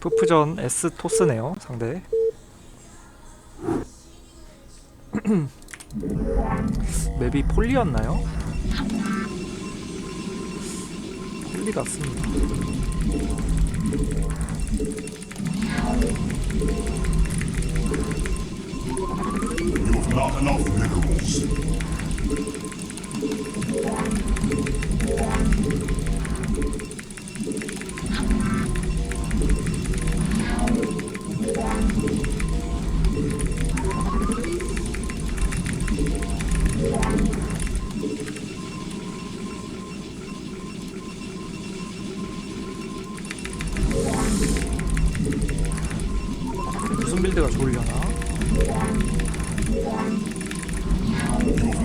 푸프전 S 토스네요 상대 맵이 폴리였나요? 폴리 같습니다 Not enough minerals.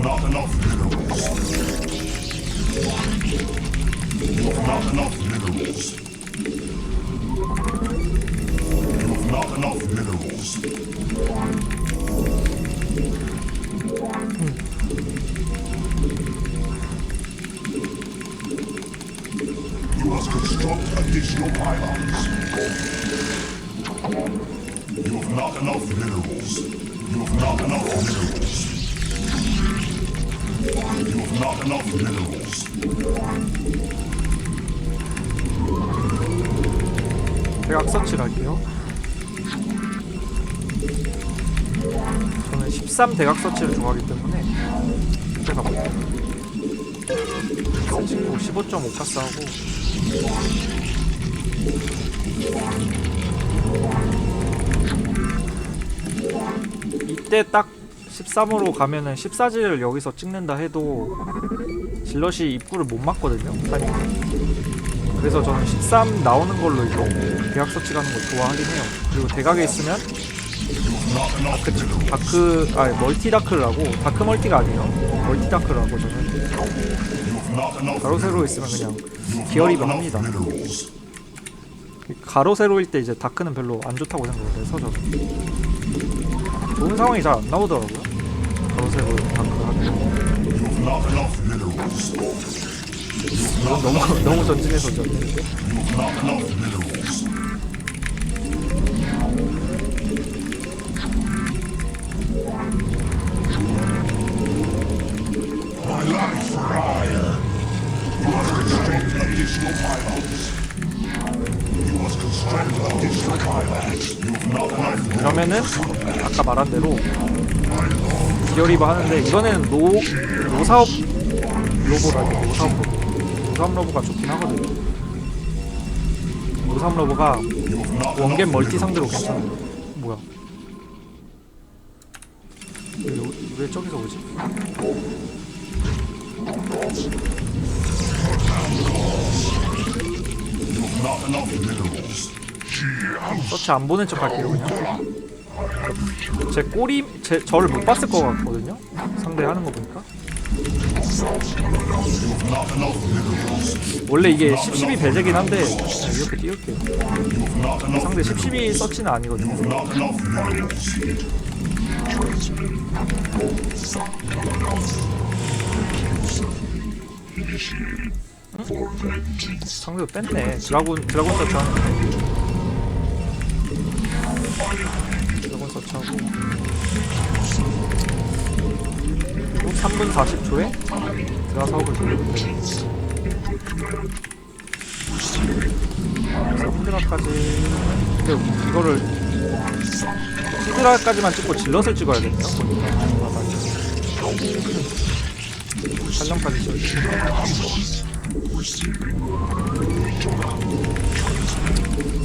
Not enough minerals. You have Not enough minerals. You have Not enough minerals. You must construct additional pylons. You have not enough minerals. You have not enough minerals. Not enough minerals. 대각 서치를 할게요 저는 13 대각 서치를 좋아하기 때문에 이때 가볼게요 친구 15.5 파스하고 이때 딱 13으로 가면은 14질을 여기서 찍는다 해도 질럿이 입구를 못 막거든요. 타이밍 그래서 저는 13 나오는 걸로 이거 대각 서치 가는 거 좋아하긴 해요. 그리고 대각에 있으면 다크 치- 다크 아니 멀티 다크를 하고 다크 멀티가 아니에요. 멀티 다크를 하고 저는. 가로 세로 있으면 그냥 기어리바 합니다. 가로 세로일 때 이제 다크는 별로 안 좋다고 생각을 해서 저는. 좋은 상황이 잘 안 나오더라고요 minerals. 이건 너무 너무 전진해서 enough 그러면은 아까 말한 대로 기어리바 하는데 이거는 노 노사업 로보라니 노사업 로보 노사업 로보가 좋긴 하거든요 노사업 로보가 원겜 멀티 상대로 괜찮아요 뭐야? 왜, 저기서 오지? 서치 안 보낸 척 할게요 그냥 제 꼬리 제 저를 못 봤을 것 같거든요 상대 하는 거 보니까. 원래 이게 1012 배제긴 한데 그냥 이렇게 띄울게요. 상대 1012 서치는 아니거든요 minerals. 상대도 뺐네. 드라군 드라군 서치 하는 드 그리고 3분 40초에 드라 사업을 돌리면 돼. 그래서 히드라까지 근데 이거를 히드라까지만 찍고 질럿을 바닥에. 촬영까지 찍어야겠네.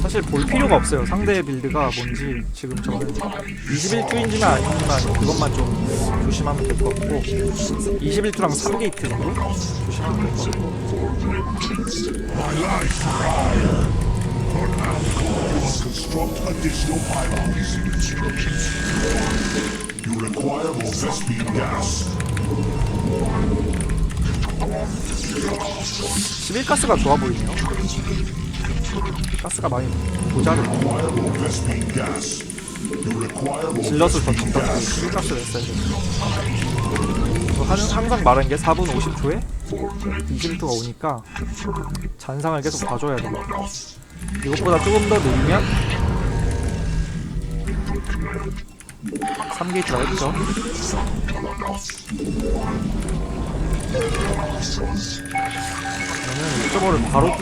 사실 볼 필요가 없어요. 상대의 빌드가 뭔지 지금 저는 21투인지만 아닌지만 그것만 좀 조심하면 될 것 같고 21투랑 3게이트 정도 조심하면 될 것 같고 Construct additional pylons. You require more Vespine gas. 11가스가 좋아 보이네요. 가스가 많이 more 질럿을 더 쳤다. 11가스를 했어야 돼. 저 하는, 항상 말한 게 4분 50초에 21투가 오니까 잔상을 계속 봐줘야 돼요. 이것보다 조금 더 늘리면 3게이트가 했죠 저는 옥저버를 바로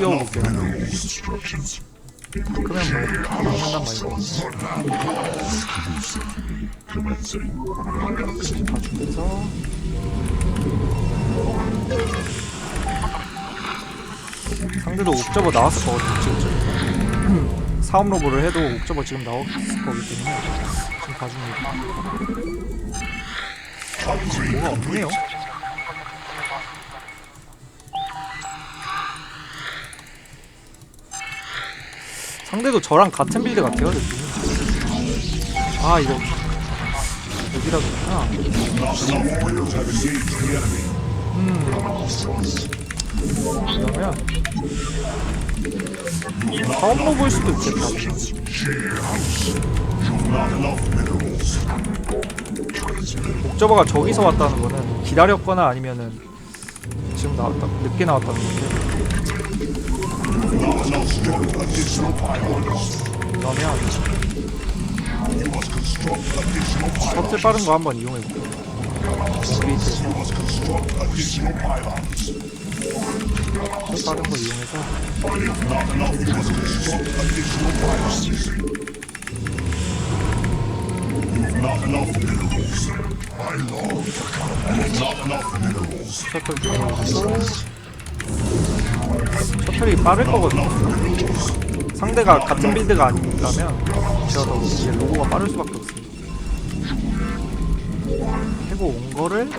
Instructions. 그러면 뭐 막는단 말이고 Commencing. 봐주면서 상대도 옥저버 나왔을 거거든요 지금 사업 로브를 해도 옥저버 지금 나왔을 거기 때문에 지금 봐줍니다 뭐가 없네요 상대도 저랑 같은 빌드 같아요 느낌이 아 이거 engaged the enemy. 그러면 사업 로브일 수도 있겠다. 옥저버가 저기서 왔다는 거는 기다렸거나 아니면은 지금 나왔다 늦게 나왔다는 건데 그러면. 셔틀 빠른 거 한번 이용해 볼게요. 셔틀 빠른 거 이용해서. 셔틀 이용해서 셔틀이 빠를 거거든요 상대가 같은 빌드가 아니라면 더 이제 로고가 빠를 수밖에 없습니다 해고 온 거를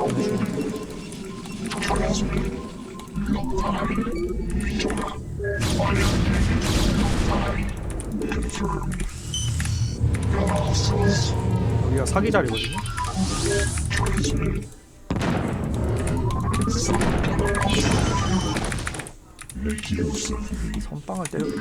여기가 사기 자리거든요. 선빵을 때문에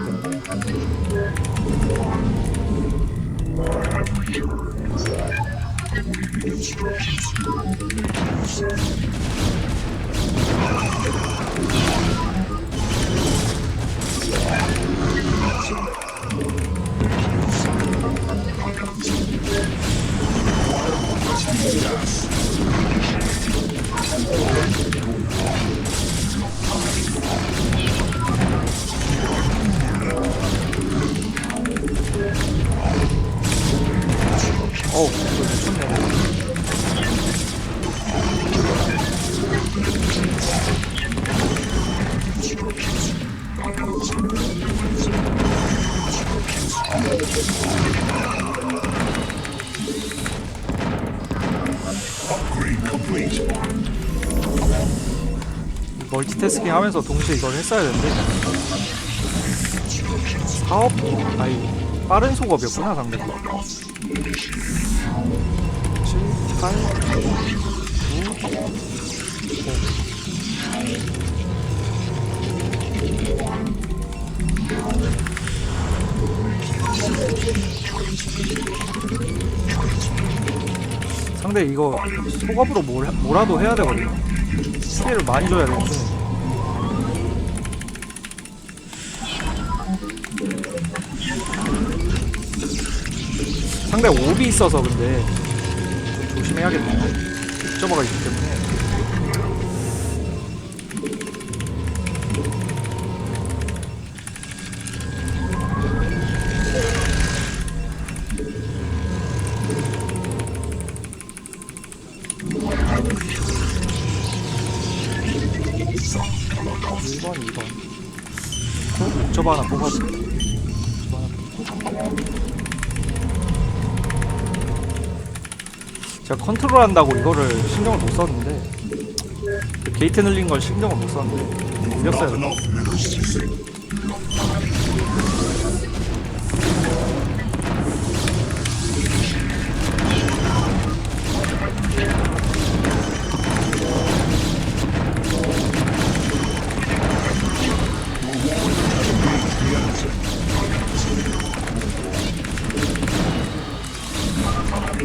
멀티태스킹 하면서 동시에 이걸 했어야 되는데. 사업? 아니 빠른 속업이었구나 상대가 7, 8, 9, 5 상대 이거 속업으로 뭘, 뭐라도 해야 되거든요. 스킬을 많이 줘야 돼 좀. 상대 옵이 있어서 근데 옥저버가 있기 때문에 컨트롤 한다고 이거를 신경을 못 썼는데 그 게이트 늘린 걸 신경을 못 썼는데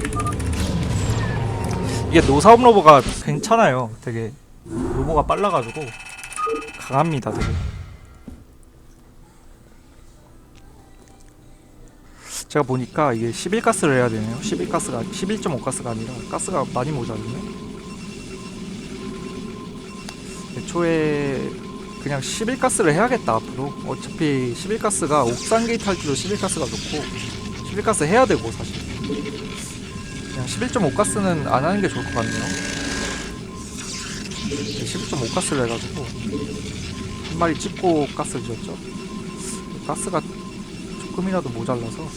minerals. 이게 노사업 로버가 괜찮아요. 되게 로버가 빨라가지고 강합니다 되게. 제가 보니까 이게 11가스를 해야 되네요. 11가스가 11.5가스가 아니라 가스가 많이 모자르네. 애초에 그냥 11가스를 해야겠다 앞으로. 어차피 11가스가 옥상 게이트 할 때도 11가스가 좋고 11가스 해야 되고 사실 그냥 11.5가스는 안 하는 게 좋을 것 같네요. 11.5가스를 해가지고 한 마리 찍고 가스를 지었죠. 가스가 조금이라도 모자라서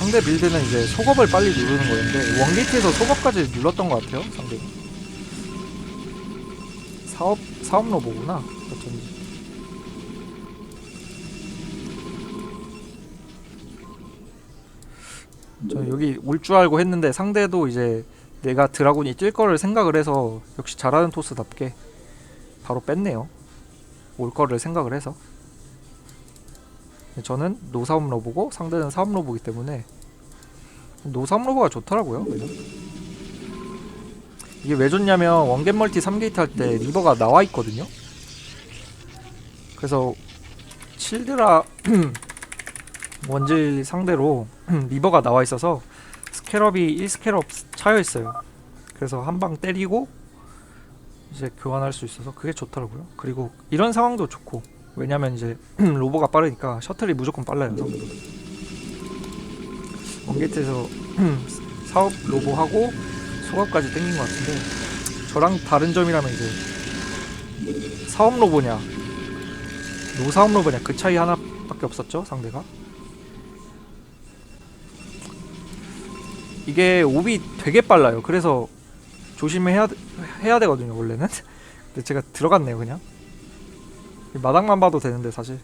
상대 빌드는 이제 속업을 빨리 누르는 거였는데 원게이트에서 속업까지 눌렀던 것 같아요 상대는 사업 사업 로 보구나. 어쩐지 저 여기 올 줄 알고 했는데 상대도 이제 내가 드라군이 뛸 거를 생각을 해서 역시 잘하는 토스답게 바로 뺐네요. 올 거를 생각을 해서. 저는 노사움 로보고 상대는 사움 로보기 때문에 노사움 로보가 좋더라고요 그냥. 이게 왜 좋냐면 원겟 멀티 3게이트 할 때 리버가 나와 있거든요. 그래서 칠드라 원질 상대로 리버가 나와 있어서 스캐럽이 1스캐럽 차여 있어요. 그래서 한 방 때리고 이제 교환할 수 있어서 그게 좋더라고요. 그리고 이런 상황도 좋고 왜냐면 이제 로버가 빠르니까 셔틀이 무조건 빨라요 상대보다. 원게이트에서 사업 로보하고 소갑까지 땡긴 것 같은데 저랑 다른 점이라면 이제 사업 로보냐 노사업 로보냐 그 차이 하나밖에 없었죠 상대가 이게 옵이 되게 빨라요. 그래서 조심해야 해야 되거든요 원래는. 근데 제가 들어갔네요 그냥. 마당만 봐도 되는데 사실.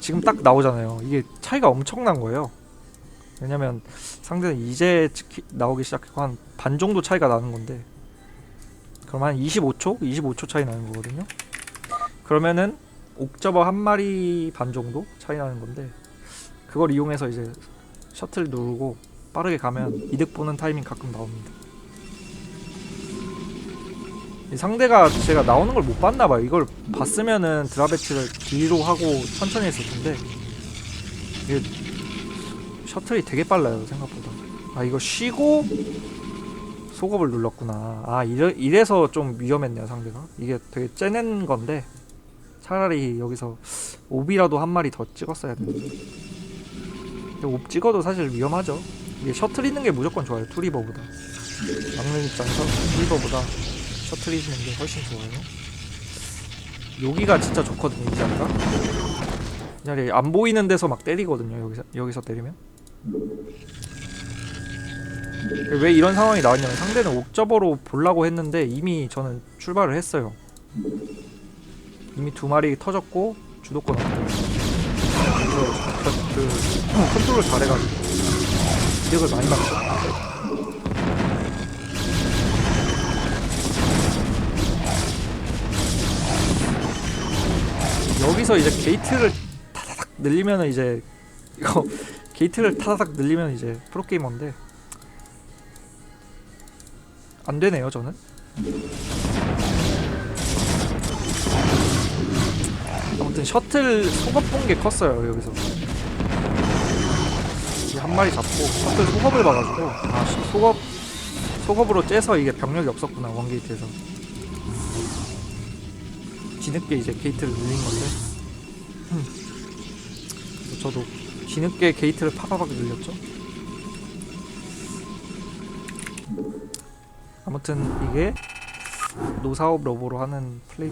지금 딱 나오잖아요. 이게 차이가 엄청난 거예요. 왜냐면 상대는 이제 나오기 시작했고 한 반 정도 차이가 나는 건데. 그럼 한 25초? 25초 차이 나는 거거든요. 그러면은 옥저버 한 마리 반 정도 차이 나는 건데 그걸 이용해서 이제 셔틀 누르고 빠르게 가면 이득 보는 타이밍 가끔 나옵니다. 이 상대가 제가 나오는 걸 못 봤나 봐요. 이걸 봤으면은 드라베치를 뒤로 하고 천천히 했을 텐데 이게 셔틀이 되게 빨라요 생각보다. 아 이거 쉬고 속업을 눌렀구나. 아 이래, 이래서 좀 위험했네요 상대가. 이게 되게 째낸 건데 차라리 여기서 옵이라도 한 마리 더 찍었어야 되는데 옵 찍어도 사실 위험하죠. 이게 셔틀 있는 게 무조건 좋아요 투리버보다. 막는 입장에서 투리버보다 셔틀 있는 게 훨씬 좋아요. 여기가 진짜 좋거든요 이 자리가. 이 자리 안 보이는 데서 막 때리거든요 여기서 여기서 때리면. 왜 이런 상황이 나왔냐면 상대는 옥저버로 보려고 했는데 이미 저는 출발을 했어요. 이미 두 마리 터졌고 주도권 없고 그, 그 컨트롤 잘해가지고 이득을 많이 봤죠. 여기서 이제 게이트를 타다닥 늘리면은 이제 이거 게이트를 타다닥 늘리면 이제 프로게이머인데 안 되네요 저는 아무튼 셔틀 속업 본 게 컸어요 여기서. 이한 마리 잡고 셔틀 속업을 봐가지고 아 시- 속업 속업으로 째서 이게 병력이 없었구나 원게이트에서. 뒤늦게 이제 게이트를 늘린 건데. 음. 저도 뒤늦게 게이트를 파바박 늘렸죠. 아무튼 이게 노사업 로보로 하는 플레이